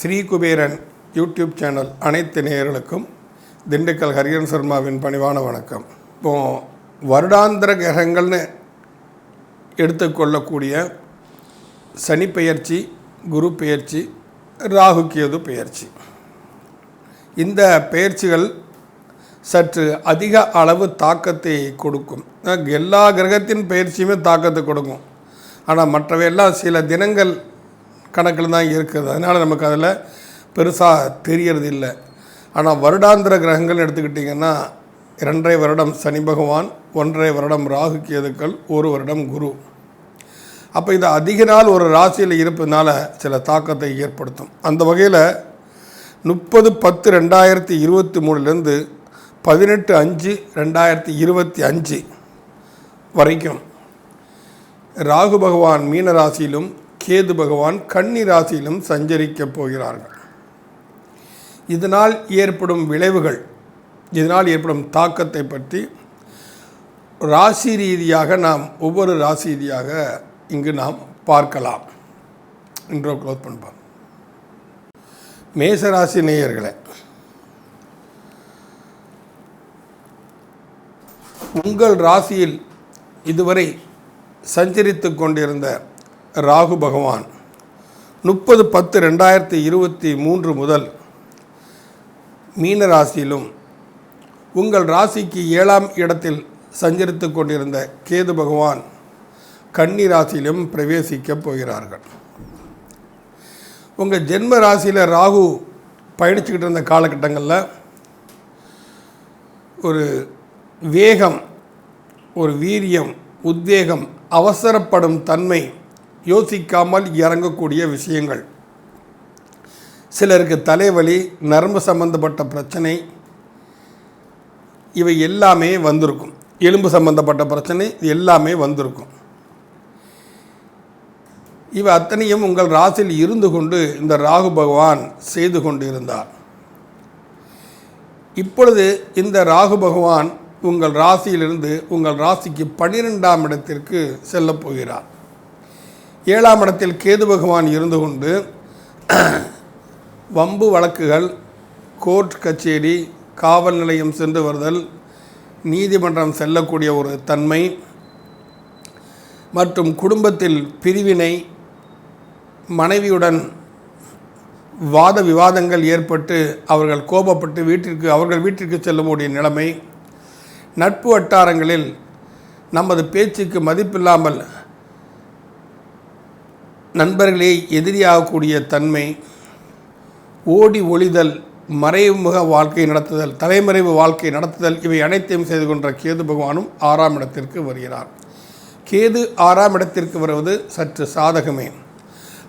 Sri Kuberan YouTube channel அனைத்து நேயர்களுக்கும் திண்டுக்கல் ஹரியன் சர்மாவின் பணிவான வணக்கம். இப்போ வருடாந்திர கிரகங்கள்னு எடுத்துக்கொள்ளக்கூடிய சனி பெயர்ச்சி குரு பெயர்ச்சி ராகு கேது பெயர்ச்சி. இந்த பெயர்ச்சிகள் சற்று அதிக அளவு தாக்கத்தை கொடுக்கும். எல்லா கிரகத்தின் பயிற்சியுமே தாக்கத்தை கொடுக்கும். ஆனால் மற்றவையெல்லாம் சில தினங்கள் கணக்கில் தான் இருக்குது அதனால் நமக்கு அதில் பெருசாக தெரியறது இல்லை. ஆனால் வருடாந்திர கிரகங்கள் எடுத்துக்கிட்டிங்கன்னா இரண்டரை வருடம் சனி பகவான் ஒன்றரை வருடம் ராகு கேதுக்கள் ஒரு வருடம் குரு. அப்போ இது அதிக நாள் ஒரு ராசியில் இருப்பதனால சில தாக்கத்தை ஏற்படுத்தும். அந்த வகையில் முப்பது பத்து ரெண்டாயிரத்தி இருபத்தி மூணுலேருந்து பதினெட்டு அஞ்சு ரெண்டாயிரத்தி இருபத்தி அஞ்சு வரைக்கும் ராகு பகவான் மீன ராசியிலும் கேது பகவான் கன்னி ராசியிலும் சஞ்சரிக்கப் போகிறார்கள். இதனால் ஏற்படும் விளைவுகள் இதனால் ஏற்படும் தாக்கத்தை பற்றி ராசி ரீதியாக நாம் ஒவ்வொரு ராசி ரீதியாக இங்கு நாம் பார்க்கலாம். இன்றோ க்ளோஸ் பண்ணுவோம் மேசராசி நேயர்களை உங்கள் ராசியில் இதுவரை சஞ்சரித்து கொண்டிருந்த ராகு பகவான் முப்பது பத்து ரெண்டாயிரத்தி இருபத்தி மூன்று முதல் மீன ராசியிலும் உங்கள் ராசிக்கு ஏழாம் இடத்தில் சஞ்சரித்து கொண்டிருந்த கேது பகவான் கன்னி ராசியிலும் பிரவேசிக்கப் போகிறார்கள். உங்கள் ஜென்ம ராசியில் ராகு பயணிச்சுக்கிட்டு இருந்த காலகட்டங்களில் ஒரு வேகம் ஒரு வீரியம் உத்வேகம் அவசரப்படும் தன்மை யோசிக்காமல் இறங்கக்கூடிய விஷயங்கள். சிலருக்கு தலைவலி நரம்பு சம்பந்தப்பட்ட பிரச்சனை இவை எல்லாமே வந்திருக்கும். எலும்பு சம்பந்தப்பட்ட பிரச்சனை எல்லாமே வந்திருக்கும். இவை அத்தனையும் உங்கள் ராசியில் இருந்து கொண்டு இந்த ராகு பகவான் செய்து கொண்டு இருந்தார் இப்பொழுது இந்த ராகு பகவான் உங்கள் ராசியிலிருந்து உங்கள் ராசிக்கு பன்னிரெண்டாம் இடத்திற்கு செல்லப் போகிறார். ஏழாம் இடத்தில் கேது பகவான் இருந்து கொண்டு வம்பு வழக்குகள் கோர்ட் கச்சேரி காவல் நிலையம் சென்று வருதல் நீதிமன்றம் செல்லக்கூடிய ஒரு தன்மை மற்றும் குடும்பத்தில் பிரிவினை மனைவியுடன் வாத விவாதங்கள் ஏற்பட்டு அவர்கள் கோபப்பட்டு வீட்டிற்கு அவர்கள் வீட்டிற்கு செல்லக்கூடிய நிலைமை நட்பு வட்டாரங்களில் நமது பேச்சுக்கு மதிப்பில்லாமல் நண்பர்களே எதிரியாகக்கூடிய தன்மை ஓடி ஒளிதல் மறைமுக வாழ்க்கை நடத்துதல் தலைமறைவு வாழ்க்கை நடத்துதல் இவை அனைத்தையும் செய்து கொண்ட கேது பகவானும் ஆறாம் இடத்திற்கு வருகிறார். கேது ஆறாம் இடத்திற்கு வருவது சற்று சாதகமே.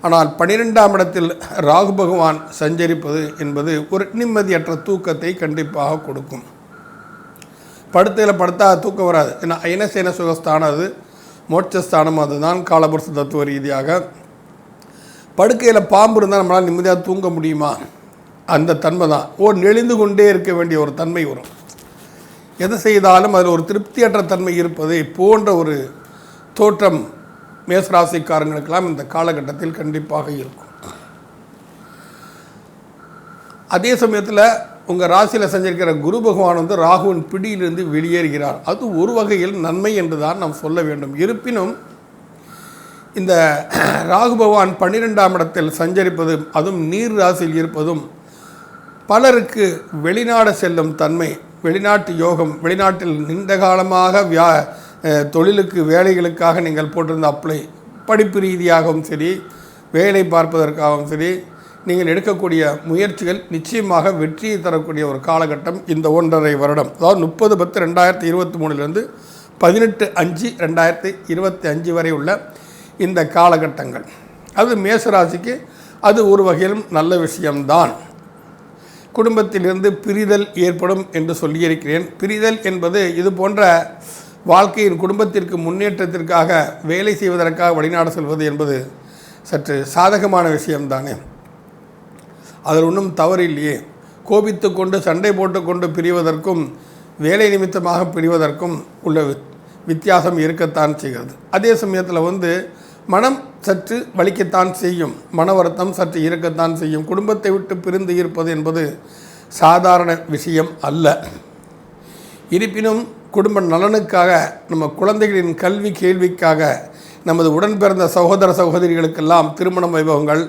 ஆனால் பனிரெண்டாம் இடத்தில் ராகு பகவான் சஞ்சரிப்பது என்பது ஒரு நிம்மதியற்ற தூக்கத்தை கண்டிப்பாக கொடுக்கும். படுத்தையில் படுத்தா தூக்கம் வராது. ஏன்னா ஐனசேன சுகஸ்தானம் அது. மோட்சஸ்தானம் அதுதான் காலபுருஷ தத்துவ ரீதியாக. படுக்கையில் பாம்பு இருந்தால் நம்மளால் நிம்மதியாக தூங்க முடியுமா? அந்த தன்மை தான். ஓ நெளிந்து கொண்டே இருக்க வேண்டிய ஒரு தன்மை வரும். எதை செய்தாலும் அதில் ஒரு திருப்தியற்ற தன்மை இருப்பதை போன்ற ஒரு தோற்றம் மேசராசிக்காரங்களுக்கெல்லாம் இந்த காலகட்டத்தில் கண்டிப்பாக இருக்கும். அதே சமயத்தில் உங்கள் ராசியில் செஞ்சிருக்கிற குரு பகவான் வந்து ராகுவின் பிடியிலிருந்து வெளியேறுகிறார். அது ஒரு வகையில் நன்மை என்று தான் நாம் சொல்ல வேண்டும். இருப்பினும் இந்த ராகு பகவான் பன்னிரெண்டாம் இடத்தில் சஞ்சரிப்பதும் அதுவும் நீர் ராசியில் இருப்பதும் பலருக்கு வெளிநாடு செல்லும் தன்மை வெளிநாட்டு யோகம் வெளிநாட்டில் நீண்ட காலமாக வியா தொழிலுக்கு வேலைகளுக்காக நீங்கள் போட்டிருந்த அப்ளை படிப்பு ரீதியாகவும் சரி வேலை பார்ப்பதற்காகவும் சரி நீங்கள் எடுக்கக்கூடிய முயற்சிகள் நிச்சயமாக வெற்றியை தரக்கூடிய ஒரு காலகட்டம் இந்த ஒன்றரை வருடம். அதாவது முப்பது பத்து ரெண்டாயிரத்தி இருபத்தி மூணுலேருந்து பதினெட்டு அஞ்சு ரெண்டாயிரத்தி இருபத்தி அஞ்சு வரை உள்ள இந்த காலகட்டங்கள். அது மேசராசிக்கு அது ஒரு வகையிலும் நல்ல விஷயம்தான். குடும்பத்திலிருந்து பிரிதல் ஏற்படும் என்று சொல்லியிருக்கிறேன். பிரிதல் என்பது இது போன்ற வாழ்க்கையின் குடும்பத்திற்கு முன்னேற்றத்திற்காக வேலை செய்வதற்காக வழிநாடு செல்வது என்பது சற்று சாதகமான விஷயம்தானே. அதில் ஒன்றும் தவறு இல்லையே கோபித்து கொண்டு சண்டை போட்டுக்கொண்டு பிரிவதற்கும் வேலை நிமித்தமாக பிரிவதற்கும் உள்ள வித்தியாசம் இருக்கத்தான் செய்கிறது. அதே சமயத்தில் வந்து மனம் சற்று வலிக்கத்தான் செய்யும். மன வருத்தம் சற்று இருக்கத்தான் செய்யும். குடும்பத்தை விட்டு பிரிந்து இருப்பது என்பது சாதாரண விஷயம் அல்ல. இருப்பினும் குடும்ப நலனுக்காக நம்ம குழந்தைகளின் கல்வி கேள்விக்காக நமது உடன் பிறந்த சகோதர சகோதரிகளுக்கெல்லாம் திருமண வைபவங்கள்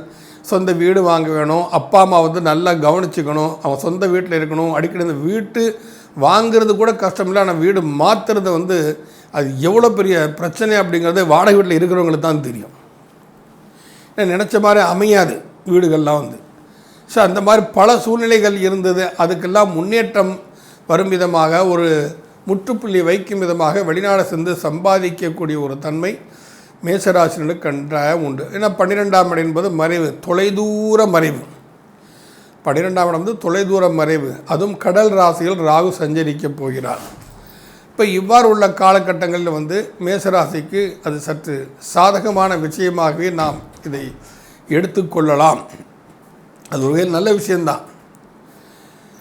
சொந்த வீடு வாங்க வேணும் அப்பா அம்மா வந்து நல்லா கவனிச்சுக்கணும் அவன் சொந்த வீட்டில் இருக்கணும் அடிக்கடி இந்த வீட்டு வாங்கிறது கூட கஷ்டம் இல்லை ஆனால் வீடு மாற்றுறது வந்து அது எவ்வளோ பெரிய பிரச்சனை அப்படிங்கிறது வாடகை வீட்டில் இருக்கிறவங்களுக்கு தான் தெரியும். ஏன்னா நினச்ச மாதிரி அமையாது வீடுகள்லாம் வந்து. ஸோ அந்த மாதிரி பல சூழ்நிலைகள் இருந்தது. அதுக்கெல்லாம் முன்னேற்றம் வரும் விதமாக ஒரு முற்றுப்புள்ளி வைக்கும் விதமாக வெளிநாடு சென்று சம்பாதிக்கக்கூடிய ஒரு தன்மை மேசராசினர்களுக்கு கண்டாயம் உண்டு. ஏன்னா பன்னிரெண்டாம் இடம் என்பது மறைவு தொலைதூர மறைவு. பன்னிரெண்டாம் இடம் வந்து தொலைதூர மறைவு. அதுவும் கடல் ராசியில் ராகு சஞ்சரிக்கப் போகிறார். இப்போ இவ்வாறு உள்ள காலகட்டங்களில் வந்து மேசராசிக்கு அது சற்று சாதகமான விஷயமாகவே நாம் இதை எடுத்துக்கொள்ளலாம் அது ஒரு நல்ல விஷயந்தான்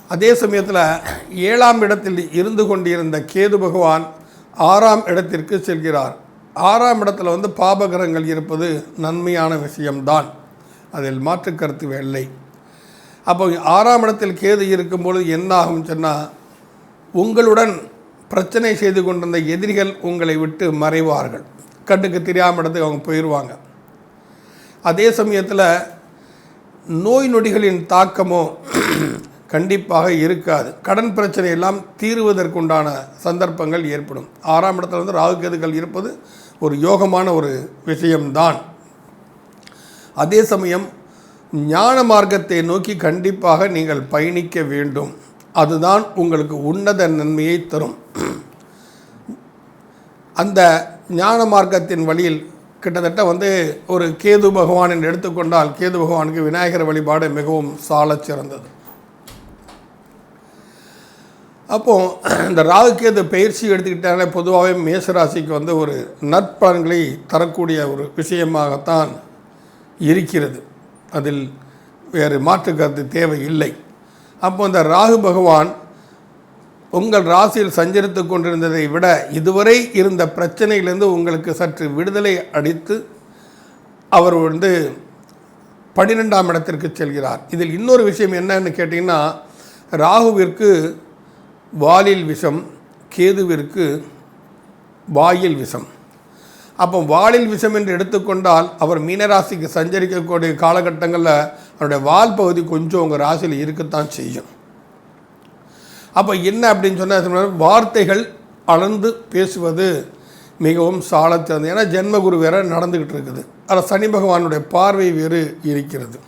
அதே சமயத்தில் ஏழாம் இடத்தில் இருந்து கொண்டிருந்த கேது பகவான் ஆறாம் இடத்திற்கு செல்கிறார். ஆறாம் இடத்துல வந்து பாபகரங்கள் இருப்பது நன்மையான விஷயம்தான். அதில் மாற்று கருத்து வேலை அப்போ ஆறாம் இடத்தில் கேது இருக்கும்பொழுது என்ன ஆகும் சொன்னால் உங்களுடன் பிரச்சனை செய்து கொண்டிருந்த எதிரிகள் உங்களை விட்டு மறைவார்கள். கண்ணுக்கு தெரியாமல் இடத்துக்கு அவங்க போயிடுவாங்க அதே சமயத்தில் நோய் நொடிகளின் தாக்கமோ கண்டிப்பாக இருக்காது. கடன் பிரச்சனை எல்லாம் தீருவதற்குண்டான சந்தர்ப்பங்கள் ஏற்படும். ஆறாம் இடத்துல வந்து ராகுகேதுகள் இருப்பது ஒரு யோகமான ஒரு விஷயம்தான். அதே சமயம் ஞான மார்க்கத்தை நோக்கி கண்டிப்பாக நீங்கள் பயணிக்க வேண்டும். அதுதான் உங்களுக்கு உன்னத நன்மையை தரும். அந்த ஞான மார்க்கத்தின் வழியில் கிட்டத்தட்ட வந்து ஒரு கேது பகவான் என்று எடுத்துக்கொண்டால் கேது பகவானுக்கு விநாயகர் வழிபாடு மிகவும் சாலச் சிறந்தது. அப்போது இந்த ராகுகேது பயிற்சி எடுத்துக்கிட்டாலே பொதுவாகவே மேசராசிக்கு வந்து ஒரு நற்பலன்களை தரக்கூடிய ஒரு விஷயமாகத்தான் இருக்கிறது. அதில் வேறு மாற்று கருத்து தேவை இல்லை அப்போ இந்த ராகு பகவான் உங்கள் ராசியில் சஞ்சரித்து கொண்டிருந்ததை விட இதுவரை இருந்த பிரச்சனையிலிருந்து உங்களுக்கு சற்று விடுதலை அடித்து அவர் வந்து பன்னிரெண்டாம் இடத்திற்கு செல்கிறார். இதில் இன்னொரு விஷயம் என்னன்னு கேட்டிங்கன்னா ராகுவிற்கு வாலில் விஷம் கேதுவிற்கு வாயில் விஷம். அப்போ வாலில் விஷம் என்று எடுத்துக்கொண்டால் அவர் மீனராசிக்கு சஞ்சரிக்கக்கூடிய காலகட்டங்களில் அவருடைய வால் பகுதி கொஞ்சம் உங்கள் ராசியில் இருக்கத்தான் செய்யும். அப்போ என்ன அப்படின்னு சொன்னால் வார்த்தைகள் அளந்து பேசுவது மிகவும் சாலச்சிறந்தது. ஏன்னா ஜென்மகுரு வேற நடந்துக்கிட்டு இருக்குது. அதில் சனி பகவானுடைய பார்வை வேறு இருக்கிறது.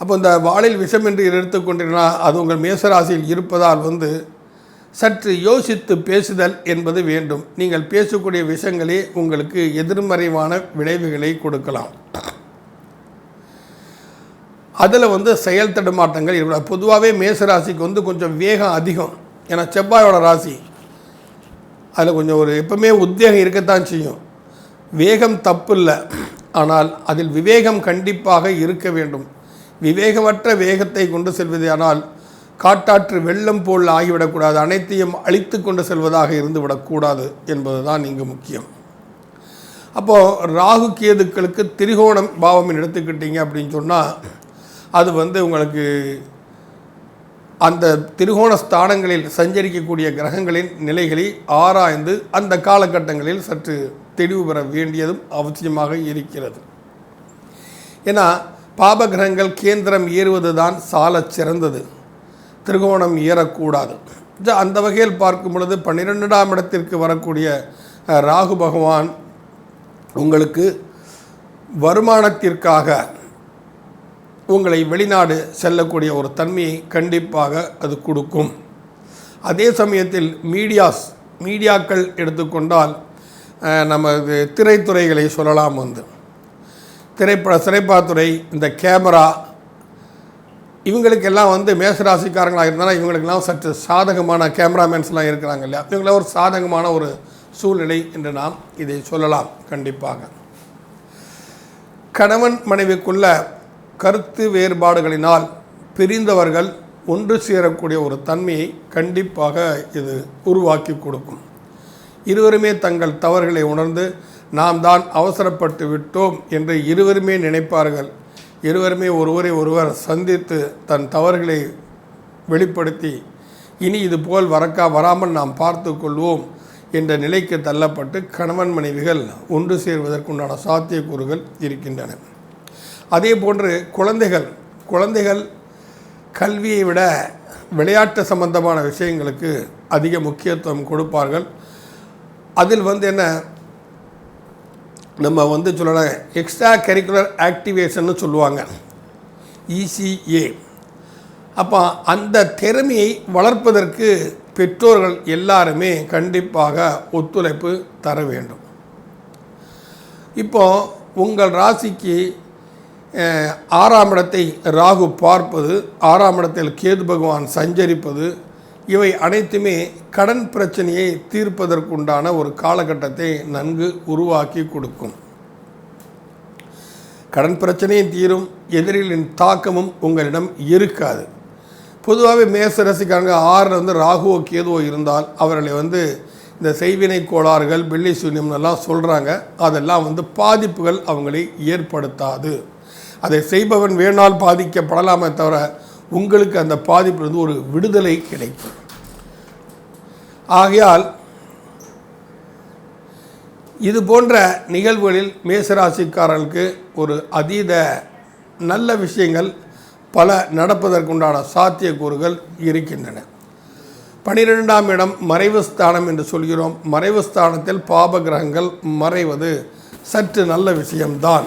அப்போ இந்த வாளில் விஷம் என்று எடுத்துக்கொண்டீங்கன்னா அது உங்கள் மேசராசியில் இருப்பதால் வந்து சற்று யோசித்து பேசுதல் என்பது வேண்டும். நீங்கள் பேசக்கூடிய விஷயங்களே உங்களுக்கு எதிர்மறைவான விளைவுகளை கொடுக்கலாம். அதில் வந்து செயல் தடுமாட்டங்கள் இருக்கலாம். பொதுவாகவே மேசராசிக்கு வந்து கொஞ்சம் வேகம் அதிகம். ஏன்னா செவ்வாயோட ராசி அதில் கொஞ்சம் ஒரு எப்பவுமே உத்வேகம் இருக்கத்தான் செய்யும். வேகம் தப்பு இல்லை. ஆனால் அதில் விவேகம் கண்டிப்பாக இருக்க வேண்டும். விவேகமற்ற வேகத்தை கொண்டு செல்வதானால் காட்டாற்று வெள்ளம் போல் ஆகிவிடக்கூடாது. அனைத்தையும் அழித்து கொண்டு செல்வதாக இருந்து விடக்கூடாது என்பது தான் இங்கு முக்கியம். அப்போது ராகு கேதுக்களுக்கு திரிகோணம் பாவம் எடுத்துக்கிட்டீங்க அப்படின்னு சொன்னால் அது வந்து உங்களுக்கு அந்த திரிகோண ஸ்தானங்களில் சஞ்சரிக்கக்கூடிய கிரகங்களின் நிலைகளை ஆராய்ந்து அந்த காலகட்டங்களில் சற்று தெளிவு பெற வேண்டியதும் அவசியமாக இருக்கிறது. ஏன்னா பாபகிரகங்கள் கேந்திரம் ஏறுவது தான் சால சிறந்தது. திருகோணம் ஏறக்கூடாது. அந்த வகையில் பார்க்கும் பொழுது பன்னிரெண்டாம் இடத்திற்கு வரக்கூடிய ராகு பகவான் உங்களுக்கு வருமானத்திற்காக உங்களை வெளிநாடு செல்லக்கூடிய ஒரு தன்மையை கண்டிப்பாக அது கொடுக்கும். அதே சமயத்தில் மீடியாஸ் மீடியாக்கள் எடுத்துக்கொண்டால் நம்ம இது திரைத்துறைகளை சொல்லலாம் வந்து. திரைப்பட திரைப்படத்துறை இந்த கேமரா இவங்களுக்கெல்லாம் வந்து மேசராசிக்காரங்களாக இருந்தாலும் இவங்களுக்கெல்லாம் சற்று சாதகமான கேமராமேன்ஸ்லாம் இருக்கிறாங்க இல்லையா? இவங்கள ஒரு சாதகமான ஒரு சூழ்நிலை என்று நாம் இதை சொல்லலாம் கண்டிப்பாக. கணவன் மனைவிக்குள்ள கருத்து வேறுபாடுகளினால் பிரிந்தவர்கள் ஒன்று சேரக்கூடிய ஒரு தன்மையை கண்டிப்பாக இது உருவாக்கி கொடுக்கும். இருவருமே தங்கள் தவறுகளை உணர்ந்து நாம் தான் அவசரப்பட்டு விட்டோம் என்று இருவருமே நினைப்பார்கள். இருவருமே ஒருவரை ஒருவர் சந்தித்து தன் தவறுகளை வெளிப்படுத்தி இனி இது போல் வரக்கா வராமல் நாம் பார்த்து கொள்வோம் என்ற நிலைக்கு தள்ளப்பட்டு கணவன் மனைவிகள் ஒன்று சேர்வதற்குண்டான சாத்தியக்கூறுகள் இருக்கின்றன. அதே போன்று குழந்தைகள் குழந்தைகள் கல்வியை விட விளையாட்டு சம்பந்தமான விஷயங்களுக்கு அதிக முக்கியத்துவம் கொடுப்பார்கள். அதில் வந்து என்ன நம்ம வந்து சொல்லலாம் எக்ஸ்ட்ரா கரிக்குலர் ஆக்டிவேஷன்னு சொல்லுவாங்க இசிஏ அப்போ அந்த திறமையை வளர்ப்பதற்கு பெற்றோர்கள் எல்லாருமே கண்டிப்பாக ஒத்துழைப்பு தர வேண்டும். இப்போ உங்கள் ராசிக்கு ஆறாம் இடத்தை ராகு பார்ப்பது ஆறாம் இடத்தில் கேது பகவான் சஞ்சரிப்பது இவை அனைத்துமே கடன் பிரச்சனையை தீர்ப்பதற்குண்டான ஒரு காலகட்டத்தை நன்கு உருவாக்கி கொடுக்கும். கடன் பிரச்சனையும் தீரும் எதிரிகளின் தாக்கமும் உங்களிடம் இருக்காது. பொதுவாகவே மேச ரசிக்காரங்க ஆறில் வந்து ராகுவோ கேதுவோ இருந்தால் அவர்களை வந்து இந்த செய்வினை கோளாறுகள் வெள்ளி சூன்யம் எல்லாம் சொல்கிறாங்க அதெல்லாம் வந்து பாதிப்புகள் அவங்களை ஏற்படுத்தாது. அதை செய்பவன் வேணால் பாதிக்கப்படலாமே தவிர உங்களுக்கு அந்த பாதிப்பிலிருந்து ஒரு விடுதலை கிடைக்கும். ஆகையால் இது போன்ற நிகழ்வுகளில் மேசராசிக்காரர்களுக்கு ஒரு அதீத நல்ல விஷயங்கள் பல நடப்பதற்குண்டான சாத்தியக்கூறுகள் இருக்கின்றன. பனிரெண்டாம் இடம் மறைவு ஸ்தானம் என்று சொல்கிறோம். மறைவு ஸ்தானத்தில் பாப கிரகங்கள் மறைவது சற்று நல்ல விஷயம்தான்.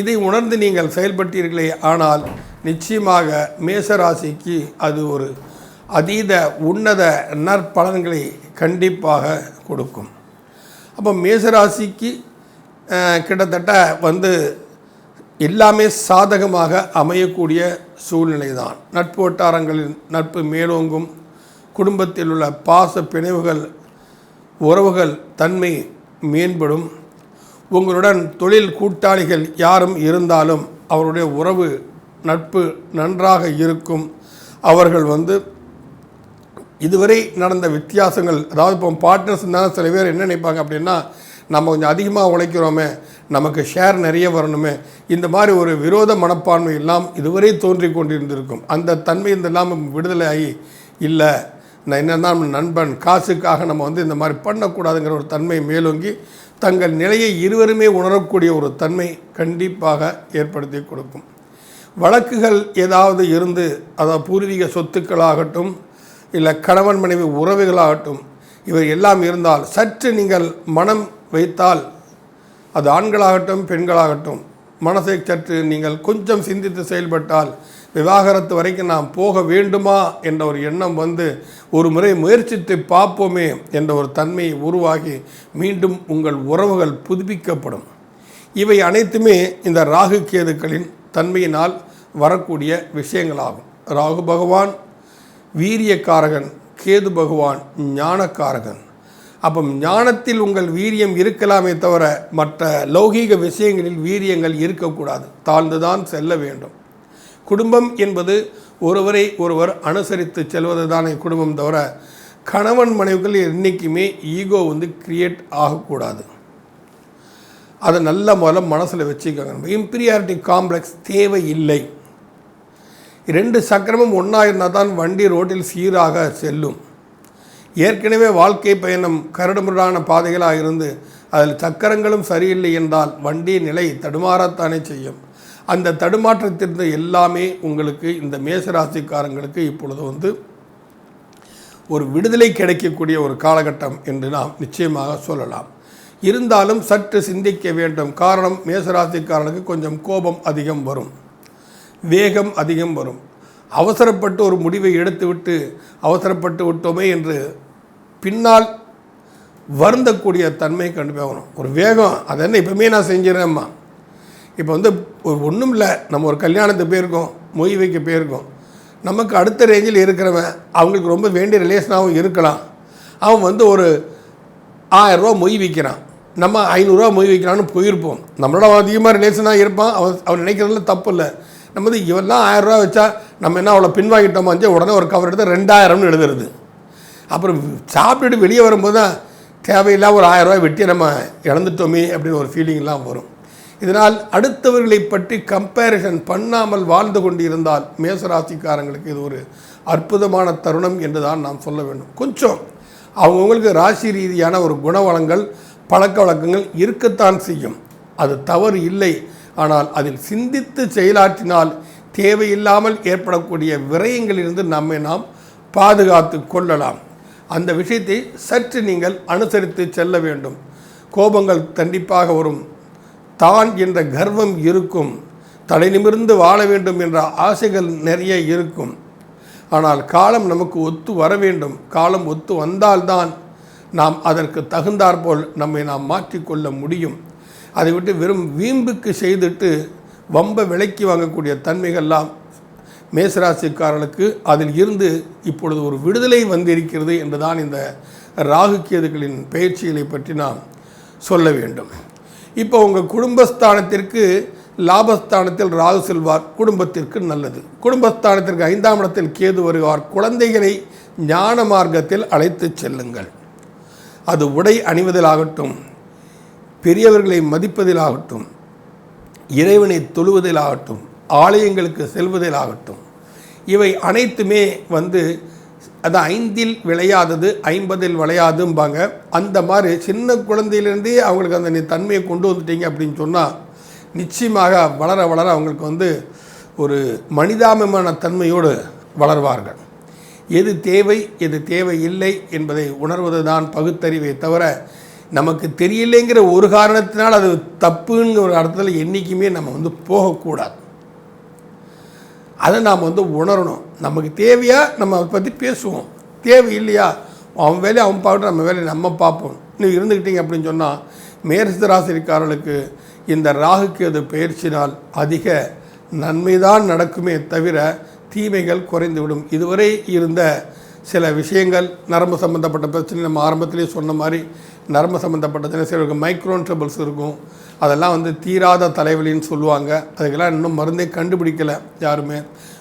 இதை உணர்ந்து நீங்கள் செயல்பட்டீர்களே ஆனால் நிச்சயமாக மேசராசிக்கு அது ஒரு அதீத உன்னத நற்பலன்களை கண்டிப்பாக கொடுக்கும். அப்போ மேசராசிக்கு கிட்டத்தட்ட வந்து எல்லாமே சாதகமாக அமையக்கூடிய சூழ்நிலை தான் நட்பு வட்டாரங்களின் நட்பு மேலோங்கும் குடும்பத்தில் உள்ள பாச பிணைவுகள் உறவுகள் தன்மை மேம்படும். உங்களுடன் தொழில் கூட்டாளிகள் யாரும் இருந்தாலும் அவருடைய உறவு நட்பு நன்றாக இருக்கும். அவர்கள் வந்து இதுவரை நடந்த வித்தியாசங்கள் அதாவது இப்போ பார்ட்னர்ஸ் இருந்தாலும் சில பேர் என்ன நினைப்பாங்க அப்படின்னா நம்ம கொஞ்சம் அதிகமாக உழைக்கிறோமே நமக்கு ஷேர் நிறைய வரணுமே இந்த மாதிரி ஒரு விரோத மனப்பான்மை எல்லாம் இதுவரை தோன்றி கொண்டிருந்திருக்கும். அந்த தன்மை இந்த இல்லாமல் விடுதலை ஆகி இல்லை நான் என்னன்னா நம்ம நண்பன் காசுக்காக நம்ம வந்து இந்த மாதிரி பண்ணக்கூடாதுங்கிற ஒரு தன்மை மேலோங்கி தங்கள் நிலையை இருவருமே உணரக்கூடிய ஒரு தன்மை கண்டிப்பாக ஏற்படுத்தி கொடுக்கும். வழக்குகள் ஏதாவது இருந்து அதாவது பூர்வீக சொத்துக்களாகட்டும் இல்லை கணவன் மனைவி உறவுகளாகட்டும் இவை எல்லாம் இருந்தால் சற்று நீங்கள் மனம் வைத்தால் அது ஆண்களாகட்டும் பெண்களாகட்டும் மனசை சற்று நீங்கள் கொஞ்சம் சிந்தித்து செயல்பட்டால் விவாகரத்து வரைக்கும் நாம் போக வேண்டுமா என்ற ஒரு எண்ணம் வந்து ஒரு முறை முயற்சித்து பார்ப்போமே என்ற ஒரு தன்மையை உருவாகி மீண்டும் உங்கள் உறவுகள் புதுப்பிக்கப்படும். இவை அனைத்துமே இந்த ராகு கேதுக்களின் தன்மையினால் வரக்கூடிய விஷயங்களாகும். ராகு பகவான் வீரியக்காரகன் கேது பகவான் ஞானக்காரகன். அப்போ ஞானத்தில் உங்கள் வீரியம் இருக்கலாமே தவிர மற்ற லௌகீக விஷயங்களில் வீரியங்கள் இருக்கக்கூடாது. தாழ்ந்துதான் செல்ல வேண்டும். குடும்பம் என்பது ஒருவரை ஒருவர் அனுசரித்து செல்வது தானே குடும்பம் தவிர கணவன் மனைவிகள் என்றைக்குமே ஈகோ வந்து கிரியேட் ஆகக்கூடாது. அதை நல்ல முதல்ல மனசில் வச்சுக்கோங்க. இம்பீரியாரிட்டி காம்ப்ளெக்ஸ் தேவையில்லை. ரெண்டு சக்கரமும் ஒன்றா இருந்தால் தான் வண்டி ரோட்டில் சீராக செல்லும். ஏற்கனவே வாழ்க்கை பயணம் கரடுமுரடான பாதைகளாக இருந்து அதில் சக்கரங்களும் சரியில்லை என்றால் வண்டி நிலை தடுமாறத்தானே செய்யும். அந்த தடுமாற்றத்திலிருந்து எல்லாமே உங்களுக்கு இந்த மேசராசிக்காரங்களுக்கு இப்பொழுது வந்து ஒரு விடுதலை கிடைக்கக்கூடிய ஒரு காலகட்டம் என்று நாம் நிச்சயமாக சொல்லலாம். இருந்தாலும் சற்று சிந்திக்க வேண்டும். காரணம் மேசராசிக்காரனுக்கு கொஞ்சம் கோபம் அதிகம் வரும். வேகம் அதிகம் வரும். அவசரப்பட்டு ஒரு முடிவை எடுத்துவிட்டு அவசரப்பட்டு விட்டோமே என்று பின்னால் வருந்தக்கூடிய தன்மை கண்டிப்பாக வரும். ஒரு வேகம் அது என்ன? இப்போமே நான் செஞ்சிடறேம்மா இப்போ வந்து ஒரு ஒன்றும் இல்லை. நம்ம ஒரு கல்யாணத்துக்கு போயிருக்கோம் மொய் வைக்க போயிருக்கோம். நமக்கு அடுத்த ரேஞ்சில் இருக்கிறவன் அவங்களுக்கு ரொம்ப வேண்டிய ரிலேஷனாகவும் இருக்கலாம். அவன் வந்து ஒரு ஆயிரரூவா மொய் விற்கிறான் நம்ம ஐநூறுரூவா மொய் வைக்கிறான்னு போயிருப்போம். நம்மளோட அவன் அதிகமாக ரிலேஷனாக இருப்பான். அவன் அவன் நினைக்கிறதுல தப்பு இல்லை. நம்ம வந்து இவெல்லாம் ஆயிரரூவா வச்சா நம்ம என்ன அவ்வளோ பின்வாங்கிட்டோமா உடனே ஒரு கவர் எடுத்து ரெண்டாயிரம்னு எழுதுறது. அப்புறம் சாப்பிட்டுட்டு வெளியே வரும்போது தான் தேவையில்லாம ஒரு ஆயிரம் ரூபாய் வெட்டி நம்ம இழந்துட்டோமே அப்படின்னு ஒரு ஃபீலிங்லாம் வரும். இதனால் அடுத்தவர்களை பற்றி கம்பேரிசன் பண்ணாமல் வாழ்ந்து கொண்டு இருந்தால் மேசராசிக்காரங்களுக்கு இது ஒரு அற்புதமான தருணம் என்று தான் நாம் சொல்ல வேண்டும். கொஞ்சம் அவங்கவுங்களுக்கு ராசி ரீதியான ஒரு குணவளங்கள் பழக்க வழக்கங்கள் இருக்கத்தான் செய்யும். அது தவறு இல்லை. ஆனால் அதில் சிந்தித்து செயலாற்றினால் தேவையில்லாமல் ஏற்படக்கூடிய விரயங்களிலிருந்து நம்மை நாம் பாதுகாத்து கொள்ளலாம். அந்த விஷயத்தை சற்று நீங்கள் அனுசரித்து செல்ல வேண்டும். கோபங்கள் கண்டிப்பாக வரும். தான் என்ற கர்வம் இருக்கும். தலை நிமிர்ந்து வாழ வேண்டும் என்ற ஆசைகள் நிறைய இருக்கும். ஆனால் காலம் நமக்கு ஒத்து வர வேண்டும். காலம் ஒத்து வந்தால்தான் நாம் அதற்கு தகுந்தாற்போல் நம்மை நாம் மாற்றிக்கொள்ள முடியும். அதை விட்டு வெறும் வீம்புக்கு செய்துட்டு வம்ப விலைக்கு வாங்கக்கூடிய தன்மைகள்லாம் மேசராசிக்காரர்களுக்கு அதில் இருந்து இப்பொழுது ஒரு விடுதலை வந்திருக்கிறது என்றுதான் இந்த ராகு கேதுகளின் பயிற்சிகளை பற்றி நாம் சொல்ல வேண்டும். இப்போ உங்கள் குடும்பஸ்தானத்திற்கு லாபஸ்தானத்தில் ராகு செல்வார் குடும்பத்திற்கு நல்லது. குடும்பஸ்தானத்திற்கு ஐந்தாம் இடத்தில் கேது வருவார். குழந்தைகளை ஞான மார்க்கத்தில் அழைத்து செல்லுங்கள். அது உடை அணிவதிலாகட்டும் பெரியவர்களை மதிப்பதிலாகட்டும் இறைவனை தொழுவதிலாகட்டும் ஆலயங்களுக்கு செல்வதிலாகட்டும் இவை அனைத்துமே வந்து அது ஐந்தில் விளையாதது ஐம்பதில் விளையாதும்பாங்க. அந்த மாதிரி சின்ன குழந்தையிலேருந்தே அவங்களுக்கு அந்த நீ தன்மையை கொண்டு வந்துட்டீங்க அப்படின்னு சொன்னால் நிச்சயமாக வளர வளர அவங்களுக்கு வந்து ஒரு மனிதாபிமான தன்மையோடு வளர்வார்கள். எது தேவை எது தேவை இல்லை என்பதை உணர்வது தான் பகுத்தறிவை தவிர நமக்கு தெரியலைங்கிற ஒரு காரணத்தினால் அது தப்புங்கிற ஒரு அர்த்தத்தில் என்றைக்குமே நம்ம வந்து போகக்கூடாது. அதை நாம் வந்து உணரணும். நமக்கு தேவையா நம்ம அதை பற்றி பேசுவோம். தேவை இல்லையா அவன் வேலையை அவன் பார்க்கட்டும் நம்ம வேலையை நம்ம பார்ப்போம். இன்னும் இருந்துக்கிட்டீங்க அப்படின்னு சொன்னால் மேரசிராசிரிக்காரர்களுக்கு இந்த ராகுக்கு அது பயிற்சினால் அதிக நன்மைதான் நடக்குமே தவிர தீமைகள் குறைந்துவிடும். இதுவரை இருந்த சில விஷயங்கள் நரம்பு சம்மந்தப்பட்ட பிரச்சனை நம்ம ஆரம்பத்திலே சொன்ன மாதிரி நரம்பு சம்மந்தப்பட்ட சில மைக்ரோன் ட்ரபிள்ஸ் இருக்கும். அதெல்லாம் வந்து தீராத தலைவலின்னு சொல்லுவாங்க. அதுக்கெல்லாம் இன்னும் மருந்தே கண்டுபிடிக்கலை யாருமே.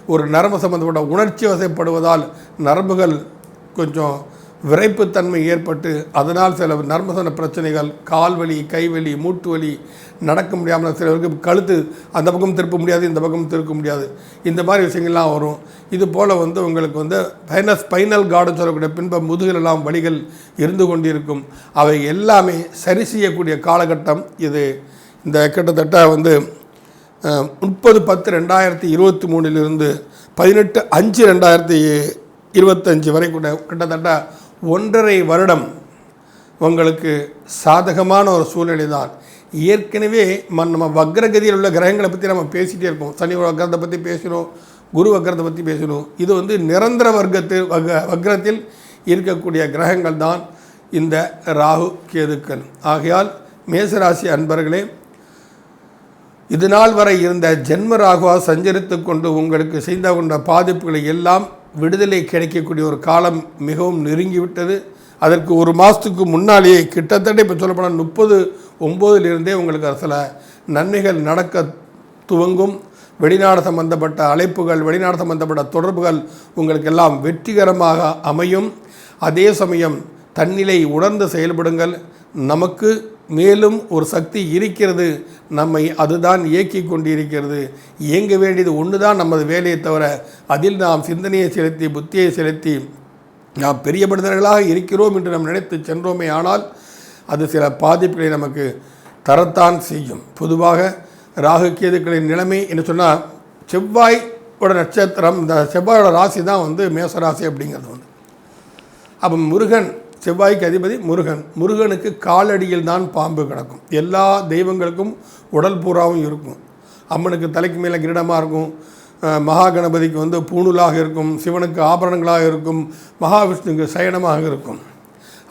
ஒரு நரம்பு சம்மந்தப்பட்ட உணர்ச்சி வசப்படுவதால் நரம்புகள் கொஞ்சம் விரைப்புத்தன்மை ஏற்பட்டு அதனால் சில நர்மசன பிரச்சனைகள் கால் வலி கைவலி மூட்டு வலி நடக்க முடியாமல் சிலருக்கு கழுத்து அந்த பக்கம் திருப்ப முடியாது இந்த பக்கம் திருக்க முடியாது. இந்த மாதிரி விஷயங்கள்லாம் வரும். இது போல் வந்து உங்களுக்கு வந்து பைனஸ் ஸ்பைனல் கார்டு சொல்லக்கூடிய பின்ப முதுகிலெல்லாம் வலிகள் இருந்து கொண்டிருக்கும். அவை எல்லாமே சரி செய்யக்கூடிய காலகட்டம் இது. இந்த கிட்டத்தட்ட வந்து முப்பது பத்து ரெண்டாயிரத்தி இருபத்தி மூணிலிருந்து பதினெட்டு அஞ்சு ரெண்டாயிரத்தி இருபத்தஞ்சு வரை கூட கிட்டத்தட்ட ஒன்றரை வருடம் உங்களுக்கு சாதகமான ஒரு சூழ்நிலை தான் ஏற்கனவே ம- நம்ம வக்ரகதியில் உள்ள கிரகங்களை பற்றி நம்ம பேசிகிட்டே இருக்கோம் சனி வக்ரத்தை பற்றி பேசினோம் குரு வக்ரத்தை பற்றி பேசினோம். இது வந்து நிரந்தர வர்க்கத்தில் வக வக்ரத்தில் இருக்கக்கூடிய கிரகங்கள் தான் இந்த ராகு கேதுக்கள். ஆகையால் மேசராசி அன்பர்களே இது நாள் வரை இருந்த ஜென்ம ராகுவா சஞ்சரித்து கொண்டு உங்களுக்கு செய்த கொண்ட பாதிப்புகளை எல்லாம் விடுதலை கிடைக்கக்கூடிய ஒரு காலம் மிகவும் நெருங்கிவிட்டது. அதற்கு ஒரு மாதத்துக்கு முன்னாலேயே கிட்டத்தட்ட இப்போ சொல்லப்போனால் முப்பது ஒம்போதிலிருந்தே உங்களுக்கு சில நன்மைகள் நடக்க துவங்கும். வெளிநாடு சம்பந்தப்பட்ட அழைப்புகள் வெளிநாடு சம்பந்தப்பட்ட தொடர்புகள் உங்களுக்கு எல்லாம் வெற்றிகரமாக அமையும். அதே சமயம் தன்னிலை உணர்ந்து செயல்படுங்கள். நமக்கு மேலும் ஒரு சக்தி இருக்கிறது. நம்மை அதுதான் இயக்கி கொண்டிருக்கிறது. இயங்க வேண்டியது ஒன்று தான் நமது வேலையை தவிர அதில் நாம் சிந்தனையை செலுத்தி புத்தியை செலுத்தி நாம் பெரிய மனிதர்களாக இருக்கிறோம் என்று நாம் நினைத்து சென்றோமே ஆனால் அது சில பாதிப்புகளை நமக்கு தரத்தான் செய்யும். பொதுவாக ராகு கேதுக்களின் நிலைமை என்ன சொன்னால் செவ்வாயோட நட்சத்திரம் இந்த செவ்வாயோட ராசி தான் வந்து மேசராசி அப்படிங்கிறது வந்து அப்போ முருகன் செவ்வாய்க்கு அதிபதி முருகன். முருகனுக்கு காலடியில் தான் பாம்பு கிடக்கும். எல்லா தெய்வங்களுக்கும் உடல் பூராவும் இருக்கும். அம்மனுக்கு தலைக்கு மேலே கிரீடமாக இருக்கும். மகா கணபதிக்கு வந்து பூணூலாக இருக்கும். சிவனுக்கு ஆபரணங்களாக இருக்கும். மகாவிஷ்ணுக்கு சயனமாக இருக்கும்.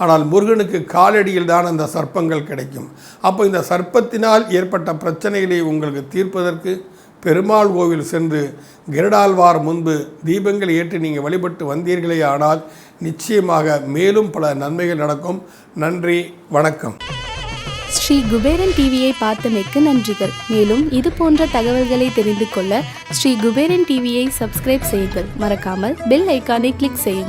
ஆனால் முருகனுக்கு காலடியில் தான் அந்த சர்ப்பங்கள் கிடைக்கும். அப்போ இந்த சர்ப்பத்தினால் ஏற்பட்ட பிரச்சனைகளை உங்களுக்கு தீர்ப்பதற்கு பெருமாள் கோவில் சென்று கிரடாழ்வார் முன்பு தீபங்கள் ஏற்றி நீங்கள் வழிபட்டு வந்தீர்களே ஆனால் நிச்சயமாக மேலும் பல நன்மைகள் நடக்கும். நன்றி வணக்கம். ஸ்ரீ குபேரன் டிவியை பார்த்தமைக்கு நன்றிகள். மேலும் இது போன்ற தகவல்களை தெரிந்து கொள்ள ஸ்ரீ குபேரன் டிவியை சப்ஸ்கிரைப் செய்யுங்கள். மறக்காமல் பெல் ஐக்கானை கிளிக் செய்யுங்கள்.